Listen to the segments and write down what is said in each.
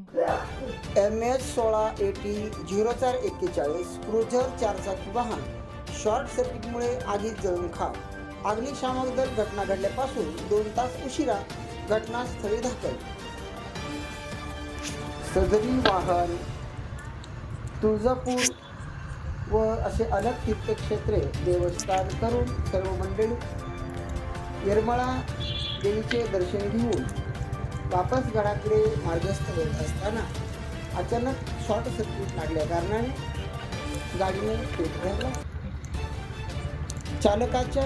M H सोळा AT zero चार एक्केचाळीस क्रुझर चारचाकी वाहन शॉर्ट सर्किटमुळे आगीत जळून खाक. अग्निशामक दल घटना घडल्यापासून दोन तास उशिरा घटनास्थळी दाखल सदरी वाहन तुळजापूर व असे अनेक तीर्थक्षेत्रे देवस्थान करून सर्व मंडळी येरमळा देवीचे दर्शन घेऊन वापस गडाकडे मार्गस्थ होत असताना अचानक शॉर्ट सर्किट लागल्या कारणाने गाडीने पेट चालकाच्या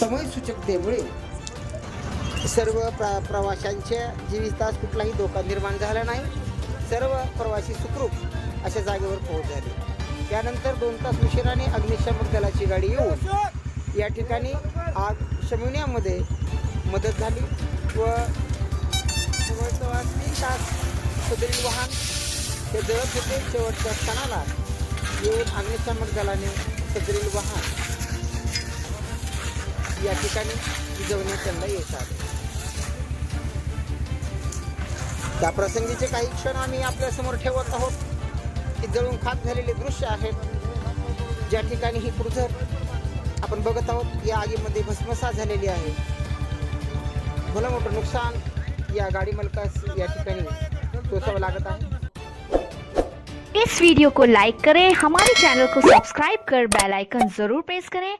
समयसूचकतेमुळे सर्व प्र प्रवाशांच्या जीवितास कुठलाही धोका निर्माण झाला नाही. सर्व प्रवासी सुखरूप अशा जागेवर पोहोच झाले त्यानंतर दोन तास उशिराने अग्निशामक दलाची गाडी येऊन या ठिकाणी आग शमविण्यामध्ये मदत झाली. व जवळजवळ तीन तास सदरील वाहन हे जळत होते. शेवटच्या क्षणाला येऊन अग्निशामक दलाने सदरील वाहन या ठिकाणी विजवण्यात त्यांना येतात. त्या प्रसंगीचे काही क्षण आम्ही आपल्यासमोर ठेवत आहोत. की जळून खाक झालेले दृश्य आहेत. ज्या ठिकाणी ही क्रुझर आपण बघत आहोत. या आगीमध्ये भस्मसात झालेली आहे. भलं मोठं नुकसान या गाडी मालकास या ठिकाणी लागत आहे इस वीडियो को लाइक करें, हमारे चैनल को सब्सक्राइब कर बेल आइकन ज़रूर प्रेस करें।